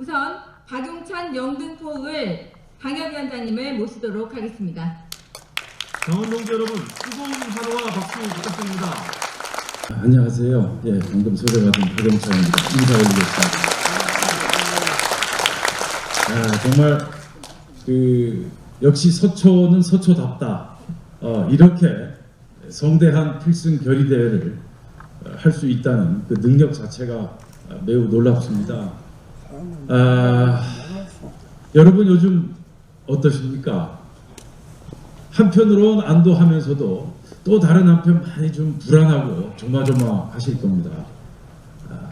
우선 박용찬 영등포을 방역위원장님을 모시도록 하겠습니다. 강원동지 여러분 뜨거운 환호와 박수 부탁드립니다. 안녕하세요. 예, 방금 소개받은 박영찬입니다. 인사 올리겠습니다. 아, 정말 그 역시 서초는 서초답다. 어, 이렇게 성대한 필승 결의 대회를 할 수 있다는 그 능력 자체가 매우 놀랍습니다. 아, 여러분 요즘 어떠십니까? 한편으로는 안도하면서도 또 다른 한편 많이 좀 불안하고 조마조마 하실 겁니다. 아,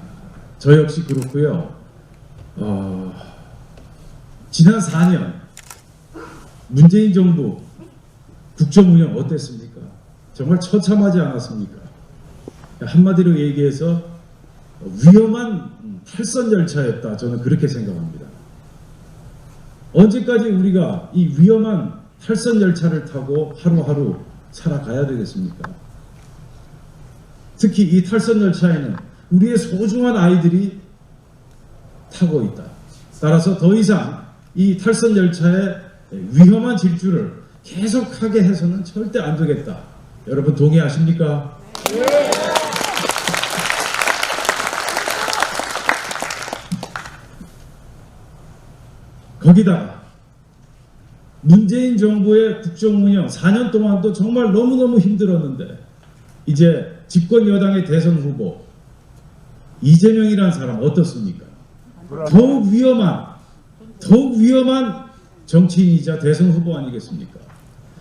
저 역시 그렇고요. 어, 지난 4년 문재인 정부 국정 운영 어땠습니까? 정말 처참하지 않았습니까? 한마디로 얘기해서 위험한 탈선 열차였다. 저는 그렇게 생각합니다. 언제까지 우리가 이 위험한 탈선 열차를 타고 하루하루 살아가야 되겠습니까? 특히 이 탈선 열차에는 우리의 소중한 아이들이 타고 있다. 따라서 더 이상 이 탈선 열차의 위험한 질주를 계속하게 해서는 절대 안 되겠다. 여러분 동의하십니까? 거기다가 문재인 정부의 국정 운영 4년 동안도 정말 너무너무 힘들었는데 이제 집권 여당의 대선 후보 이재명이라는 사람 어떻습니까? 더욱 위험한 더욱 위험한 정치인이자 대선 후보 아니겠습니까?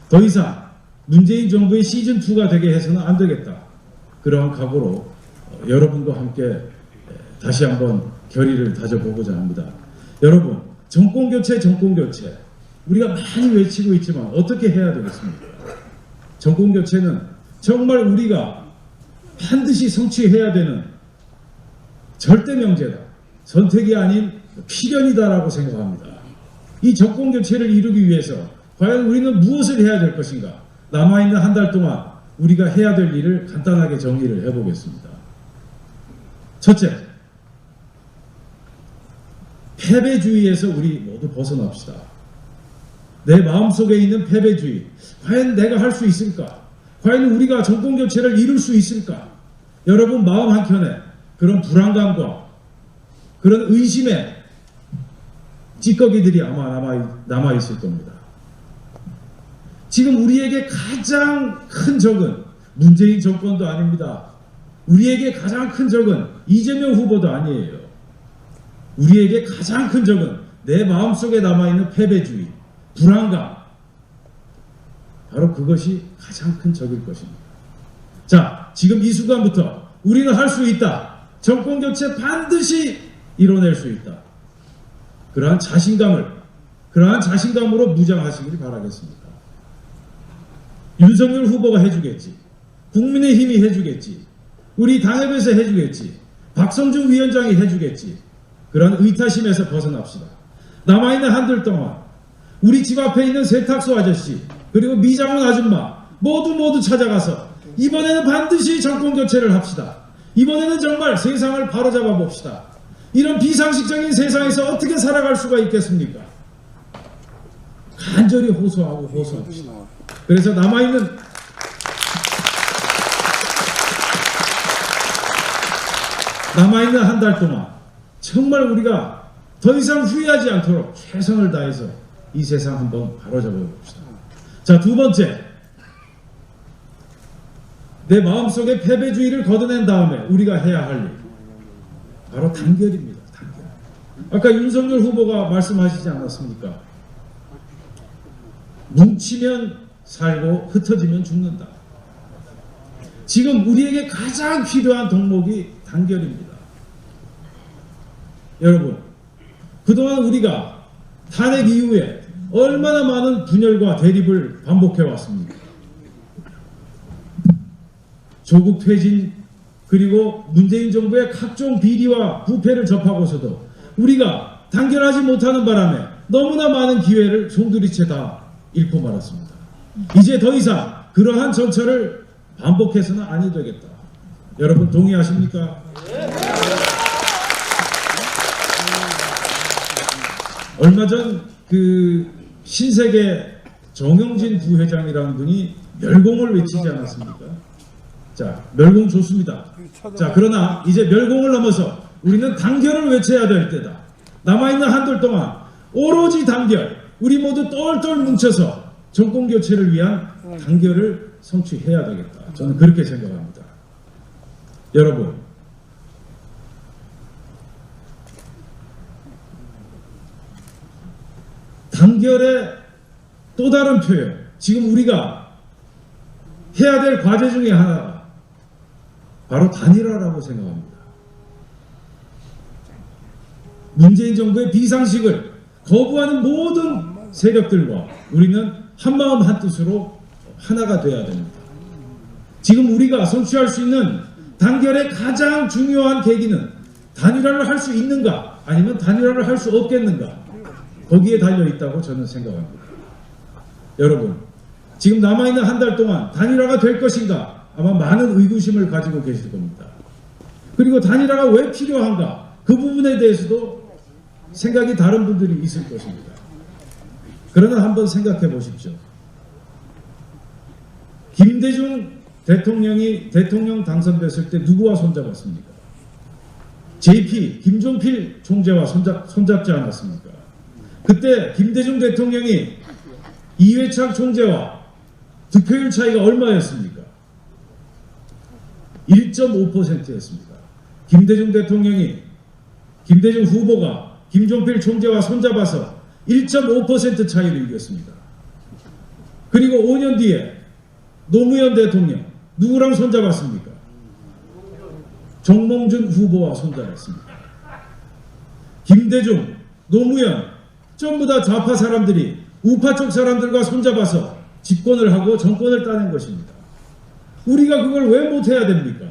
더 이상 문재인 정부의 시즌 2가 되게 해서는 안 되겠다. 그러한 각오로 어, 여러분과 함께 에, 다시 한번 결의를 다져보고자 합니다. 여러분 정권 교체 정권 교체 우리가 많이 외치고 있지만 어떻게 해야 되겠습니까? 정권 교체는 정말 우리가 반드시 성취해야 되는 절대 명제다. 선택이 아닌 필연이다라고 생각합니다. 이 정권 교체를 이루기 위해서 과연 우리는 무엇을 해야 될 것인가? 남아있는 한 달 동안 우리가 해야 될 일을 간단하게 정리를 해보겠습니다. 첫째, 패배주의에서 우리 모두 벗어납시다. 내 마음속에 있는 패배주의. 과연 내가 할 수 있을까? 과연 우리가 정권 교체를 이룰 수 있을까? 여러분 마음 한켠에 그런 불안감과 그런 의심의 찌꺼기들이 아마 남아, 남아 있을 겁니다. 지금 우리에게 가장 큰 적은 문재인 정권도 아닙니다. 우리에게 가장 큰 적은 이재명 후보도 아니에요. 우리에게 가장 큰 적은 내 마음속에 남아있는 패배주의, 불안감. 바로 그것이 가장 큰 적일 것입니다. 자, 지금 이 순간부터 우리는 할 수 있다. 정권 교체 반드시 이뤄낼 수 있다. 그러한 자신감을, 그러한 자신감으로 무장하시길 바라겠습니다. 윤석열 후보가 해주겠지. 국민의힘이 해주겠지. 우리 당협에서 해주겠지. 박성중 위원장이 해주겠지. 그런 의타심에서 벗어납시다. 남아있는 한들 동안 우리 집 앞에 있는 세탁소 아저씨 그리고 미장원 아줌마 모두 모두 찾아가서 이번에는 반드시 정권 교체를 합시다. 이번에는 정말 세상을 바로잡아 봅시다. 이런 비상식적인 세상에서 어떻게 살아갈 수가 있겠습니까? 간절히 호소하고 호소합시다. 그래서 남아있는 남아있는 한 달 동안 정말 우리가 더 이상 후회하지 않도록 최선을 다해서 이 세상 한번 바로잡아 봅시다. 자, 두 번째. 내 마음속에 패배주의를 걷어낸 다음에 우리가 해야 할 일. 바로 단결입니다. 단결. 아까 윤석열 후보가 말씀하시지 않았습니까? 뭉치면 살고 흩어지면 죽는다. 지금 우리에게 가장 필요한 덕목이 단결입니다. 여러분, 그동안 우리가 탄핵 이후에 얼마나 많은 분열과 대립을 반복해 왔습니까? 조국 퇴진 그리고 문재인 정부의 각종 비리와 부패를 접하고서도 우리가 단결하지 못하는 바람에 너무나 많은 기회를 송두리째 다 잃고 말았습니다. 이제 더 이상 그러한 정처를 반복해서는 아니 되겠다. 여러분 동의하십니까? 얼마 전 그 신세계 정영진 부회장이라는 분이 멸공을 외치지 않았습니까? 자, 멸공 좋습니다. 자, 그러나 이제 멸공을 넘어서 우리는 단결을 외쳐야 될 때다. 남아있는 한들 동안 오로지 단결, 우리 모두 똘똘 뭉쳐서 정권 교체를 위한 단결을 성취해야 되겠다. 저는 그렇게 생각합니다. 여러분, 단결의 또 다른 표현, 지금 우리가 해야 될 과제 중에 하나가 바로 단일화라고 생각합니다. 문재인 정부의 비상식을 거부하는 모든 세력들과 우리는 한마음 한뜻으로 하나가 되어야 됩니다. 지금 우리가 성취할 수 있는 단결의 가장 중요한 계기는 단일화를 할 수 있는가 아니면 단일화를 할 수 없겠는가 거기에 달려 있다고 저는 생각합니다. 여러분 지금 남아있는 한 달 동안 단일화가 될 것인가 아마 많은 의구심을 가지고 계실 겁니다. 그리고 단일화가 왜 필요한가 그 부분에 대해서도 생각이 다른 분들이 있을 것입니다. 그러나 한번 생각해 보십시오. 김대중 대통령이 대통령 당선됐을 때 누구와 손잡았습니까? JP 김종필 총재와 손잡, 손잡지 않았습니까? 그때 김대중 대통령이 이회창 총재와 득표율 차이가 얼마였습니까? 1.5%였습니다. 김대중 대통령이 김대중 후보가 김종필 총재와 손잡아서 1.5% 차이로 이겼습니다. 그리고 5년 뒤에 노무현 대통령 누구랑 손잡았습니까? 정몽준 후보와 손잡았습니다. 김대중, 노무현 전부 다 좌파 사람들이 우파 쪽 사람들과 손잡아서 집권을 하고 정권을 따낸 것입니다. 우리가 그걸 왜 못해야 됩니까?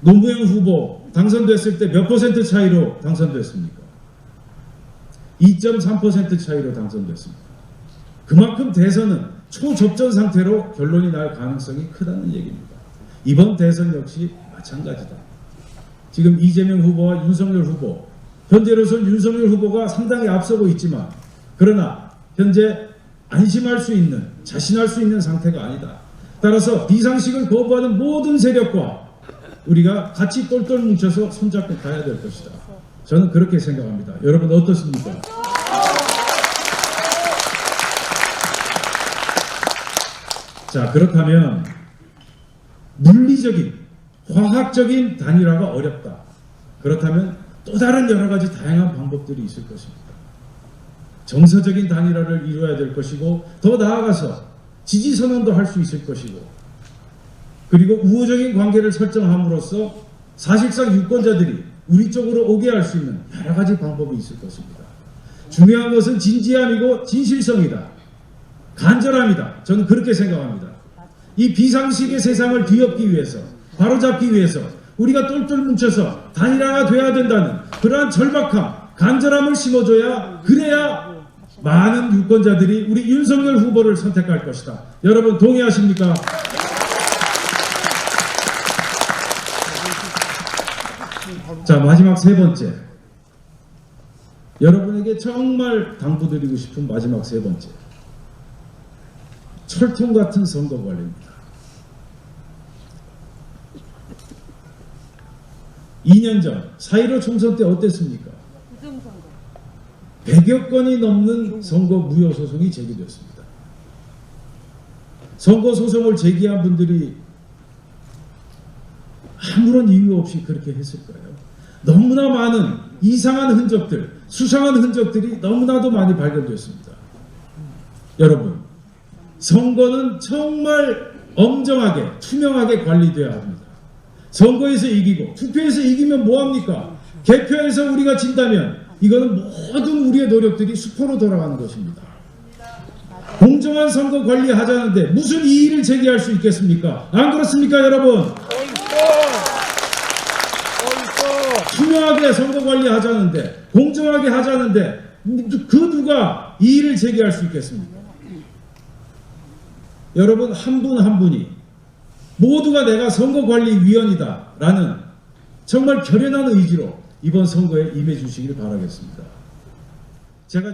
노무현 후보 당선됐을 때 몇 퍼센트 차이로 당선됐습니까? 2.3% 차이로 당선됐습니다. 그만큼 대선은 초접전 상태로 결론이 날 가능성이 크다는 얘기입니다. 이번 대선 역시 마찬가지다. 지금 이재명 후보와 윤석열 후보, 현재로선 윤석열 후보가 상당히 앞서고 있지만, 그러나 현재 안심할 수 있는, 자신할 수 있는 상태가 아니다. 따라서 비상식을 거부하는 모든 세력과 우리가 같이 똘똘 뭉쳐서 손잡고 가야 될 것이다. 저는 그렇게 생각합니다. 여러분 어떻습니까? 자, 그렇다면 물리적인, 화학적인 단일화가 어렵다. 그렇다면 또 다른 여러 가지 다양한 방법들이 있을 것입니다. 정서적인 단일화를 이루어야 될 것이고 더 나아가서 지지 선언도 할 수 있을 것이고 그리고 우호적인 관계를 설정함으로써 사실상 유권자들이 우리 쪽으로 오게 할 수 있는 여러 가지 방법이 있을 것입니다. 중요한 것은 진지함이고 진실성이다. 간절함이다. 저는 그렇게 생각합니다. 이 비상식의 세상을 뒤엎기 위해서, 바로잡기 위해서 우리가 똘똘 뭉쳐서 단일화가 돼야 된다는 그러한 절박함, 간절함을 심어줘야 그래야 많은 유권자들이 우리 윤석열 후보를 선택할 것이다. 여러분 동의하십니까? 자 마지막 세 번째 여러분에게 정말 당부드리고 싶은 마지막 세 번째 철통 같은 선거 관리입니다. 2년 전 4.15 총선 때 어땠습니까? 100여 건이 넘는 선거 무효 소송이 제기되었습니다. 선거 소송을 제기한 분들이 아무런 이유 없이 그렇게 했을까요? 너무나 많은 이상한 흔적들, 수상한 흔적들이 너무나도 많이 발견되었습니다. 여러분, 선거는 정말 엄정하게, 투명하게 관리되어야 합니다. 선거에서 이기고, 투표에서 이기면 뭐합니까? 개표에서 우리가 진다면, 이거는 모든 우리의 노력들이 수포로 돌아가는 것입니다. 공정한 선거 관리하자는데 무슨 이의를 제기할 수 있겠습니까? 안 그렇습니까, 여러분? 투명하게 선거 관리하자는데 공정하게 하자는데 그 누가 이의를 제기할 수 있겠습니까? 여러분 한 분한 분이 모두가 내가 선거관리위원이다 라는 정말 결연한 의지로 이번 선거에 임해 주시길 바라겠습니다. 제가